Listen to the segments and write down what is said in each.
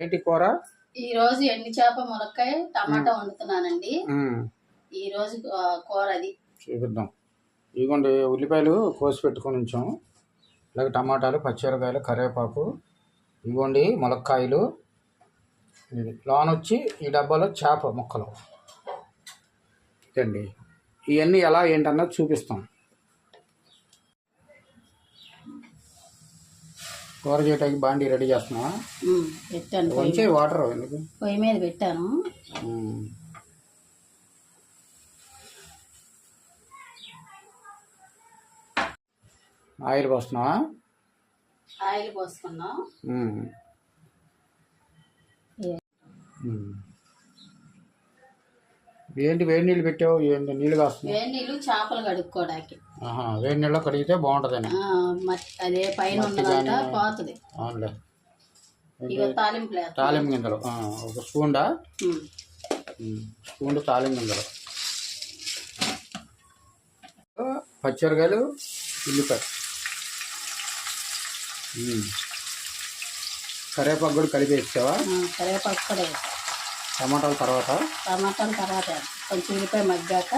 ఏంటి కూర? ఈ రోజు ఎండి చేప ములక్కాయ టమాటా వండుతున్నానండి. ఈ రోజు కూర అది. చూపిద్దాం. ఇదిగోండి ఉల్లిపాయలు కోసి పెట్టుకొని ఉంచాం. అలాగే టమాటాలు పచ్చిమిరకాయలు కరివేపాకు ఇదిగోండి ములక్కాయలు ఇది లోన్ వచ్చి ఈ డబ్బాలో చేప ముక్కలు. ఇదండి. ఇవన్నీ ఎలా ఏంటన్నది చూపిస్తాం. కూర చేయడానికి బాండి రెడీ చేస్తున్నా. ఉమ్, పెట్టాను పొయ్యి వాటర్ ఎందుకు? పొయ్యి మీద పెట్టాను. ఆయిల్ పోస్తున్నావా? ఆయిల్ పోసుకున్నాం. ఏ-. ఏంటి వేడి నీళ్ళు పెట్టావు? ఏంటి నీళ్ళు కాస్తున్నావు? వేడి నీళ్ళు చేపలు కడుక్కోవడానికి. వేడి నీళ్ళు కడిగితే బాగుంటుందని అదే పైన పోతుంది. అవునులే. తాలింపు గింజలు ఒక స్పూన్డా స్పూన్ తాలింపు గింజలు. పచ్చిమిరకాయలు ఉల్లిపాయ. కరివేపాకు కూడా కలిపి వేసావా కరివేపాకు కూడా వేస్తాం. టమాటాల తర్వాత? టమాటాలు తర్వాత. కొంచెం ఉల్లిపాయ మగ్గాక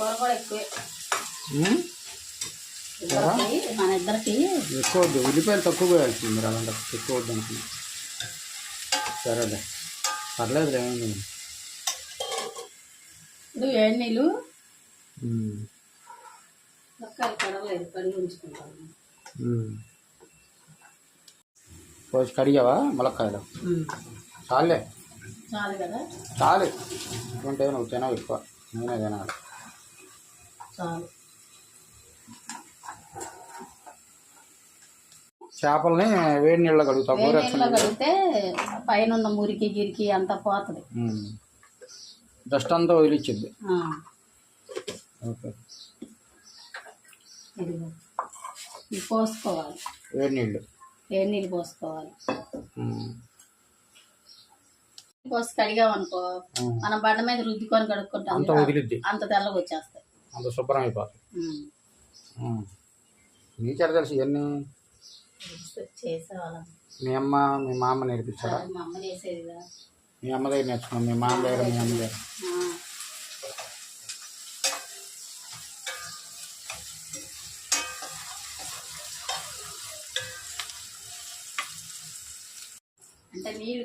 కూర కూడా ఎక్కువే. మ్మ్. ఇద్దరికి మన ఇద్దరికి. ఎక్కువ వద్దు ఉల్లిపాయలు తక్కువ వేయాల్సింది మీరు అలాంటి ఎక్కువ వద్దు అనుకున్నా. సరేలే. పర్లేదు ఏమైంది ఇప్పుడు వేడి నీళ్ళు. కడిగి ఉంచుకుంటాను. రోజు కడిగావా ములక్కాయలు? చాలే చాలు కదా. చాలు. ఎందుకంటే నువ్వు తినవు ఎక్కువ. నేనే తినాలి. చాలు చేపల్ని వేడి నీళ్ళ గోరెచ్చని నీళ్ళలో కడిగితే పైన ఉన్న మురికి గిరికి అంతా పోతుంది. డస్ట్ అంతా వదిలిచ్చింది ఓకే. పోసుకోవాలి. వేడి నీళ్ళు. వేడి నీళ్ళు పోసుకోవాలి. పోసి కడిగామనుకో. మనం బండ మీద రుద్దుకొని కడుక్కుంటాం అంత తెల్లగా వచ్చేస్తాయి. అంత శుభ్రం అయిపోతుంది. నీకెలా తెలుసు ఇవన్నీ? మీ అమ్మ మీ నేర్పించారా? మా అమ్మ కదా. మీ అమ్మ దగ్గర నేర్చుకున్నాం మీ మామ దగ్గర మీ అమ్మ దగ్గర. అంటే నీళ్ళు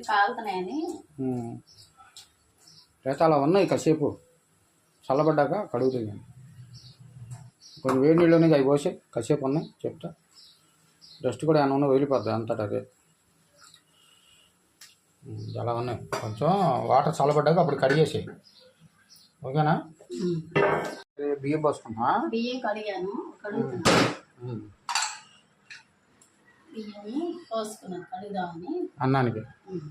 అలా ఉన్నాయి కాసేపు చల్లబడ్డాక కడుగుతుంది కొన్ని వేడి నీళ్ళు ఉన్నాయి అవి పోసి కాసేపు ఉన్నాయి చెప్తా. డస్ట్ కూడా ఏమైనా ఉన్నా వదిలిపోద్ది అంతటా అదే. అలా ఉన్నాయి. కొంచెం వాటర్ చల్లబడ్డాక అప్పుడు కడిగేసేయి. ఓకేనా? బియ్యం పోసుకున్నా బియ్యం కడిగాను. బియ్యం పోసుకున్నాను అన్నానికి ఉమ్.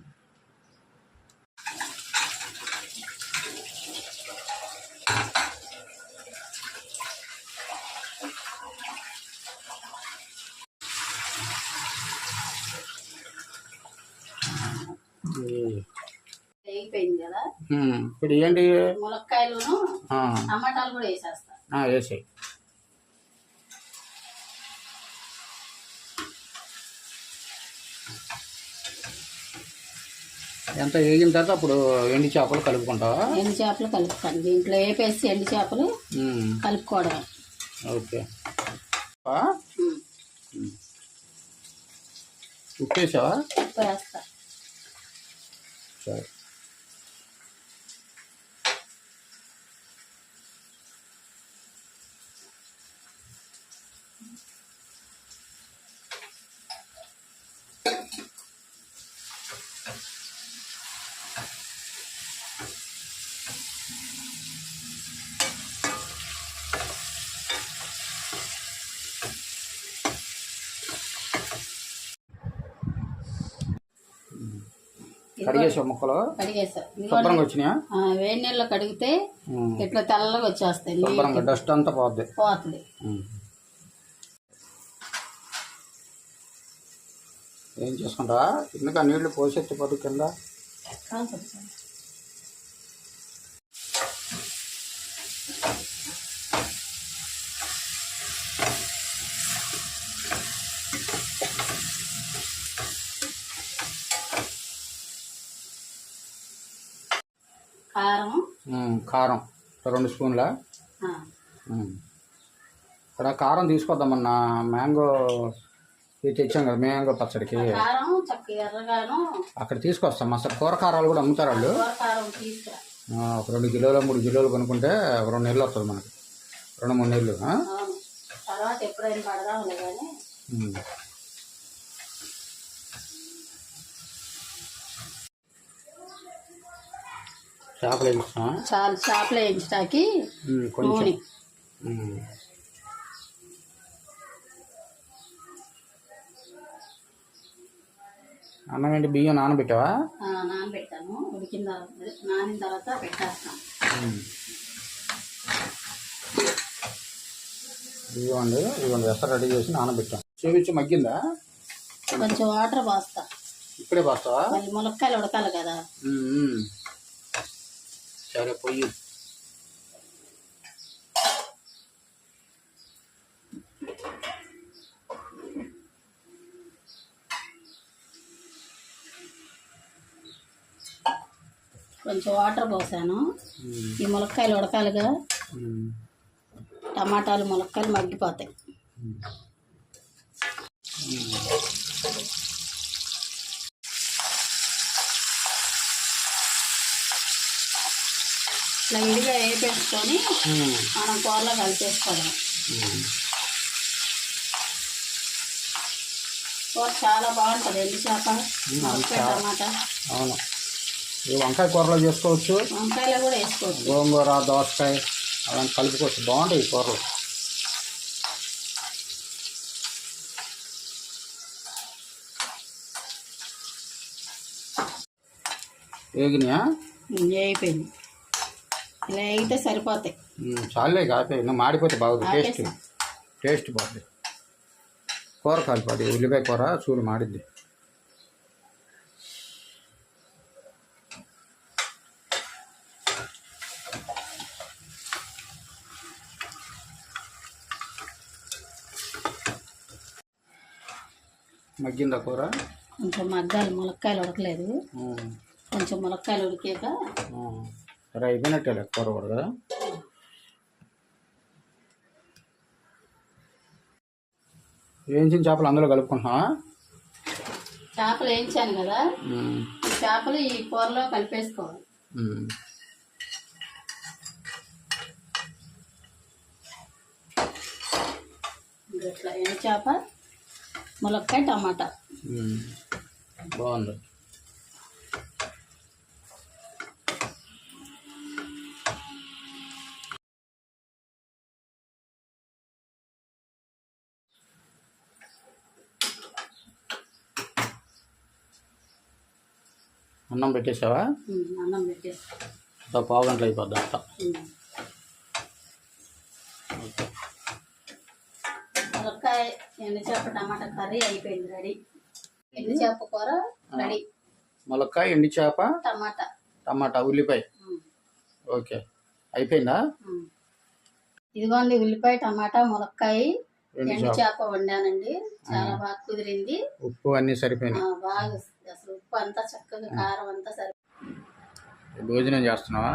ఈ- వేగిపోయింది కదా మ్మ్. ఇప్పుడు ఏంటి? టమాటాలు కూడా వేసేస్తా. ఆ, వేసేయి. ఎంత వేగిన తర్వాత అప్పుడు ఎండి చేపలు కలుపుకుంటావా? ఎండు చేపలు కలుపుతాను. దీంట్లో వేపేసి ఎండు చేపలు. కలుపుకోవడం ఓకే? ఉప్పు వేసావా ఉప్పు వేస్తా సరే. కడిగేసావు ముక్కలు? శుభ్రంగా వచ్చినాయా? వేడి నీళ్ళలో కడిగితే. ఇట్లా తెల్లగా వచ్చేస్తాయి నీళ్ళు. శుభ్రంగా డస్ట్ అంతా పోతుంది. మ్మ్. ఏం చేసుకుంటావా? ఎందుకు నీళ్ళు పోసెత్తి పడు కింద? కారం. రెండు స్పూన్ల. ఇక్కడ కారం తీసుకొద్దామన్న. మ్యాంగో ఇది తెచ్చాం కదా మ్యాంగో పచ్చడికి. అక్కడ తీసుకొస్తాం. అసలు కూర కారాలు కూడా అమ్ముతారు వాళ్ళు. ఒక రెండు కిలోలు మూడు కిలోలు కొనుక్కుంటే ఒక రెండు నెలలు వస్తుంది మనకి. రెండు మూడు నెలలు తర్వాత ఎప్పుడైనా చేపలు చాలు చేపలు వేయించడానికి కొంచెం. నూనె. అన్నం ఏంటి? బియ్యం నానబెట్టావా? ఆ, నానబెట్టాను. ఉడికిన తర్వాత నానిన తర్వాత పెట్టేస్తాను. బియ్యం అండి ఇదిగోండి ఎసరు రెడీ చేసి నానబెట్టాం. చూపించి మగ్గిందా? కొంచెం వాటర్ పోస్తా. ఇప్పుడే పోస్తావా? మళ్ళీ ములక్కాయలు ఉడకాలి కదా. ఉమ్, ఉమ్. సరే పొయ్యి కొంచెం వాటర్ పోసాను. ఈ ములక్కాయలు ఉడకాలిగా. టమాటాలు ములక్కాయలు మగ్గిపోతాయి. ఇట్లా విడిగా వేపేసుకొని మనం కూరలో కలిపేసుకోవడం. కూర చాలా బాగుంటుంది. ఎండు చేప. టమాటా. అవును. ఈ వంకాయ కూరలో చేసుకోవచ్చు. వంకాయలు కూడా వేసుకోవచ్చు. గోంగూర దోసకాయ అలాంటి కలుపుకోవచ్చు. బాగుంటాయి ఈ కూరలు. వేగినాయా ఇది అయిపోయింది ఇలా వేగితే సరిపోతాయి చాలే కాపే ఇంకా మాడిపోతే బాగుంది. టేస్ట్. టేస్ట్ బాగుంది. కూర కలిపి ఉల్లిపాయ కూర చూడు మాడిద్ది. మగ్గిందా కూర? కొంచెం మగ్గాలి. ములక్కాయలు ఉడకలేదు. కొంచెం ములక్కాయలు ఉడికాక. సరే అయిపోయినట్టే లెక్క కూర కూడా కదా వేయించిన చేపలు అందులో కలుపుకుంటున్నావా? చేపలు వేయించాను కదా. చేపలు ఈ కూరలో కలిపేసుకోవాలి. ఇట్లా ఎండు చేప? ములక్కాయ టమాటా. బాగుంది. అన్నం పెట్టేసావా? అన్నం పెట్టేసి. పావు గంటలు అయిపోద్ది అంతా. ఉమ్. ములక్కాయ ఎండు చేప టమాటా కర్రీ అయిపోయింది రెడీ. కూర రెడీ. ములక్కాయ ఎండి చేప టమాటా. టమాటా ఉల్లిపాయ. ఓకే. అయిపోయిందా. ఇదిగోండి ఉల్లిపాయ టమాటా ములక్కాయ ఎండు ఎండు చేప చేప వండానండి. చాలా బాగా కుదిరింది. ఉప్పు అన్నీ సరిపోయినాయి. బాగా అసలు ఉప్పు అంతా చక్కగా కారం అంతా సరి భోజనం చేస్తున్నావా?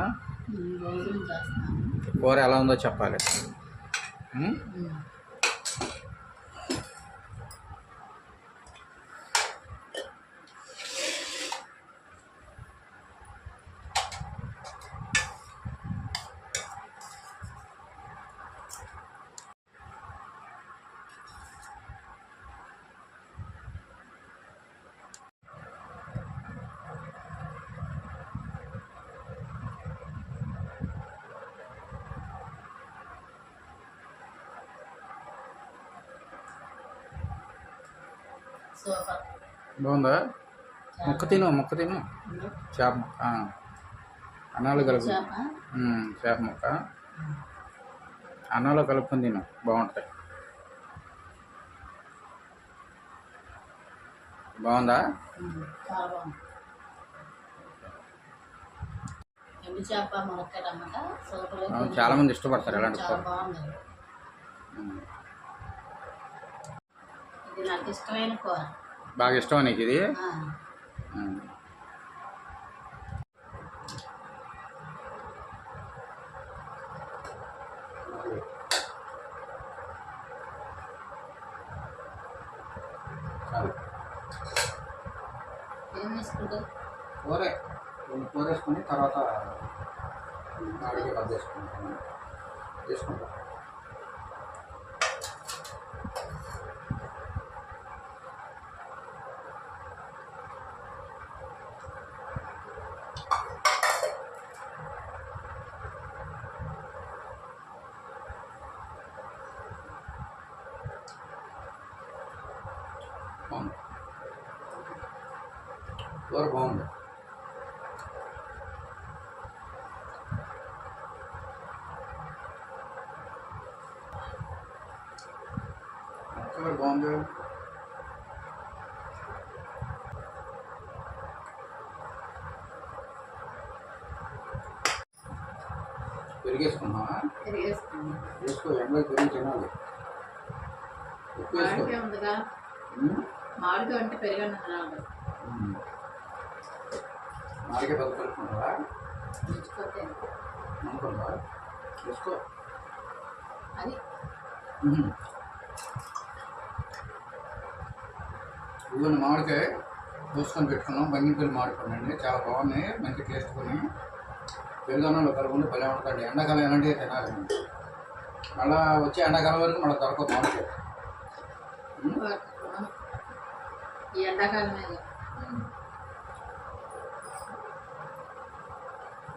భోజనం చేస్తాను కూర ఎలా ఉందో చెప్పాలి. సూపర్ బాగుందా? ముక్క తిను ముక్క తిను. చేప ముక్క. అన్నాలు కలుపు. చేప ముక్క. అన్నంలో కలుపుకొని తిను బాగుంటాయి. బాగుందా? చాలా మంది ఇష్టపడతారు ఇలాంటి చాలా కూర బాగుంది ఉమ్. ఇది నాకు ఇష్టమైన కూర. బాగా ఇష్టం నీకు ఇది ఆ, ఉమ్. చాలు ఏం వేసుకుంటావు కూరే కొన్ని కూర వేసుకొని తర్వాత అడిగి రద్దు చేసుకుంటాను చేసుకుంటా బాగుంది కూర బాగుంది. కూర బాగుంది. పెరిగేసుకున్నావా పెరుగు వేసుకో ఎండలో పెరిగి తినాలి. ఎక్కువ వేసుకో మామిడికాయ అంటే ఉమ్. నాలుగే ఉంచుకోతే అనుకుంటా వేసుకో అది. ఉమ్. ఇదిగోండి మామిడికాయ దోసుకొని పెట్టుకున్నాం. బంగిపల్లి మామిడికాయ అండి. చాలా బాగున్నాయి. మంచి టేస్ట్ కొని పెరుగన్నంలో కలుపుకుంటే భలే ఉంటుందండి. ఎండాకాలం ఎలాంటివి తినాలి. మళ్ళా వచ్చే ఎండాకాలం వరకు మళ్ళీ దొరకదు మామిడికాయ. ఉమ్. ఈ ఎండాకాలమే ఉమ్.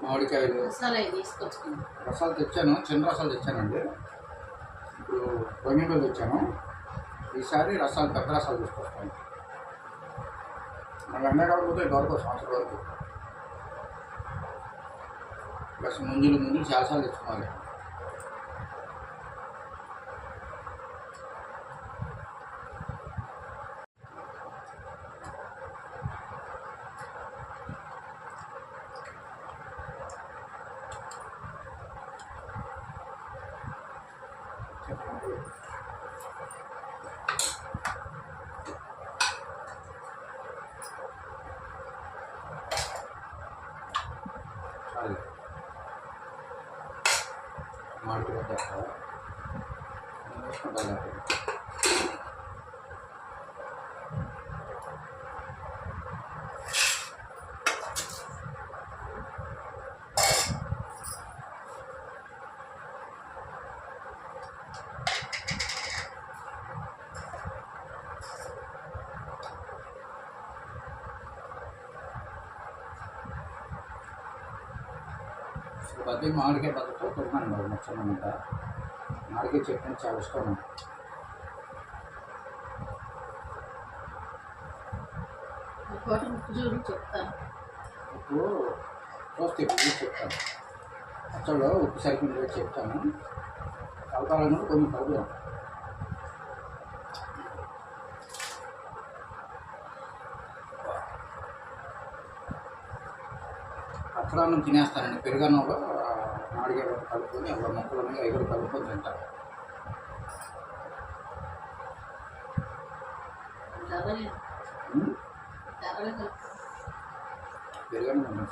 మామిడికాయలు. రసాలు తెచ్చాను చిన్న రసాలు తెచ్చానండి. ఇప్పుడు బంగిపల్లి తెచ్చాను. ఈసారి రసాలు పెద్ద రసాలు తీసుకొస్తాను. మన ఎండాకాలం పోతే సంవత్సరం వరకు. ప్లస్ చాలాసార్లు తెచ్చుకోవాలి చాలు పెట్టేస్తా వేసుకుంటా బద్దీ మామిడికాయ బద్దతో తిన్నాను మరి నచ్చమంట మామిడికాయ చట్నీ చాలా ఇష్టం ఇప్పుడు చూస్తే ఇప్పుడు చెప్తాను. అసలు ఉప్పు సరిపోయింది లేదో చెప్తాను. కలపాలను కొన్ని కలుపుదాం. అక్షరాలను తినేస్తానండి. పెరుగన్నంలో పప్పు కలుపుకొని అలా మొక్కలు ఉన్నాయి అవి కూడా కలుపుకొని కొంచెం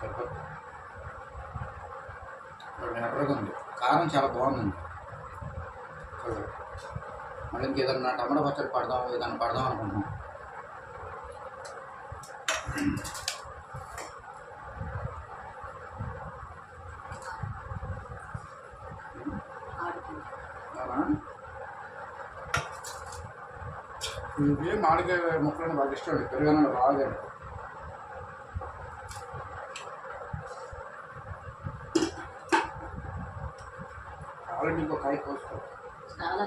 సరిపోతుంది రెండు ఎర్రగా ఉంది. కారం చాలా చూడండి. మళ్ళీ ఇంకేదన్నా టమాటా పచ్చడి పడదాం ఏదన్నా పడదాం అనుకుంటున్నాం ఆడుకుంటాం అవునా? ఇది మామిడికాయ ముక్కలను బాగా ఇష్టం పెరుగన్నంలో బాగా. కావాలంటే ఇంకో కాయ కోసుకో చాలా.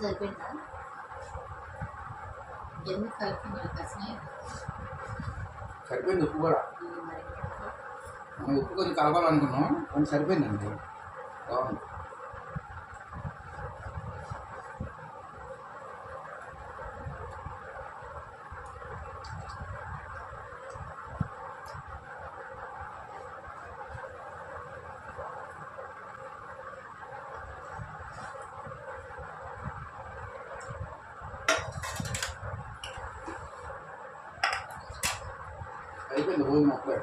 సరిపోయిందా? కలిపి ఉప్పు కూడా? ఉప్పు కొంచెం కలపాలనుకున్నాం కానీ సరిపోయిందండి. బాగుంది. అయిపోయింది భోజనం అప్పుడే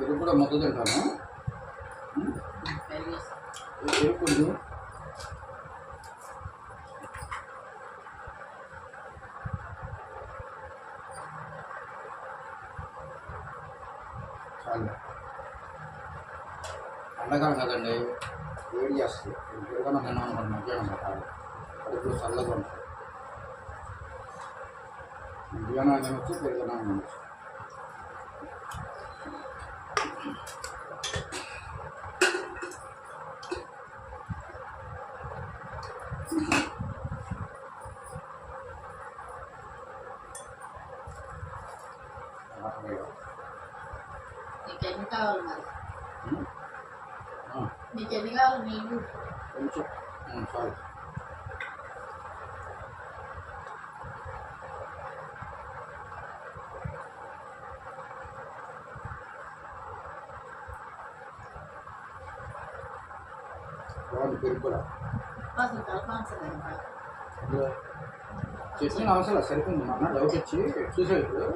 ఇది కూడా మొదలు తింటాము. కొంచెం ಅದಕ್ಕೆ ನಮ್ಮ ಹೆಣ್ಣು ಅನ್ಕೊಂಡು ಮಧ್ಯಾಹ್ನ ಮಾತಾಡೋದು ಅದಕ್ಕೆ ಸಲ್ಲದು ಅಂತ ಮಧ್ಯಾಹ್ನ ನೆನಪು ಬೆಳಗ್ಗೆ ನಾನು ನೆನಪು బాగుంది కూడా చట్నీ అవసరం సరిపోయింది. మొన్న డౌట్ వచ్చి చూసే ఇప్పుడు.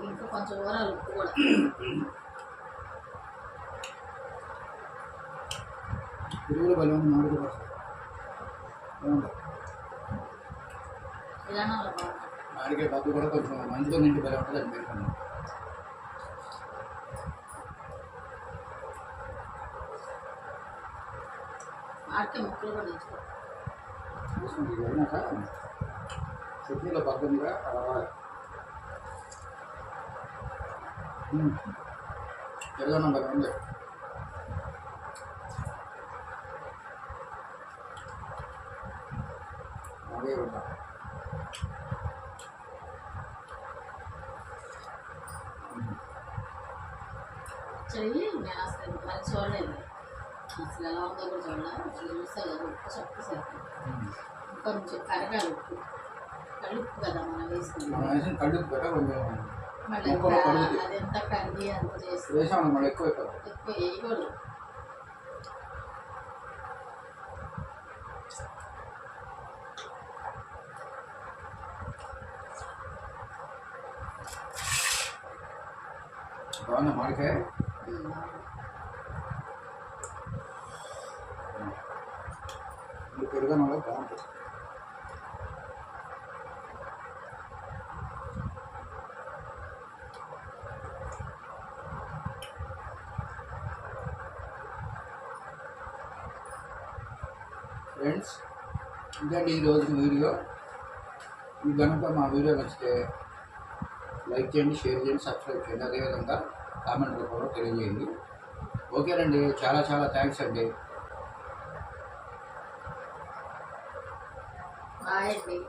ఇంకా కొంచెం ఉప్పు కూడా. పెరుగులో బలం మామిడి మామిడికాయ పప్పు కూడా కొంచెం మంచిగా నిండి బలం ఉంటుంది అది మీరు ఆడితే ముక్కలు కూడా తెచ్చుకో చూసుకోండి ఇది అయినాక చట్నీలో పక్కనగా రావాలి పెరుగన్నం బలం ఉంది అదే ఉంటా చెయ్యి నేను అసలు మరి చూడలేదు అసలు ఎలా ఉందో కూడా చూడలే అసలు చూస్తే కదా ఉప్పు చప్పు సరిపోయింది కొంచెం? కరగాలి ఉప్పు కలుపు కదా మనం వేసిన కళ్ళు పెట్ట కొంచెం మళ్ళీ ముక్కలు కడుగుతాయి. అది ఎంత కరిగి అంత చేసి వేసాం మళ్ళీ ఎక్కువ? ఎక్కువ వేయకూడదు. బాగుందా మామిడికాయ ఉమ్. ఇది బాగుంటుంది ఫ్రెండ్స్ ఇదండి ఈరోజు రోజు వీడియో. మీకు కనుక మా వీడియో నచ్చితే లైక్ చేయండి షేర్ చేయండి సబ్స్క్రైబ్ చేయండి. అదేవిధంగా కామెంట్ రూపంలో తెలియజేయండి. ఓకేనండి చాలా చాలా థ్యాంక్స్ అండి. I agree.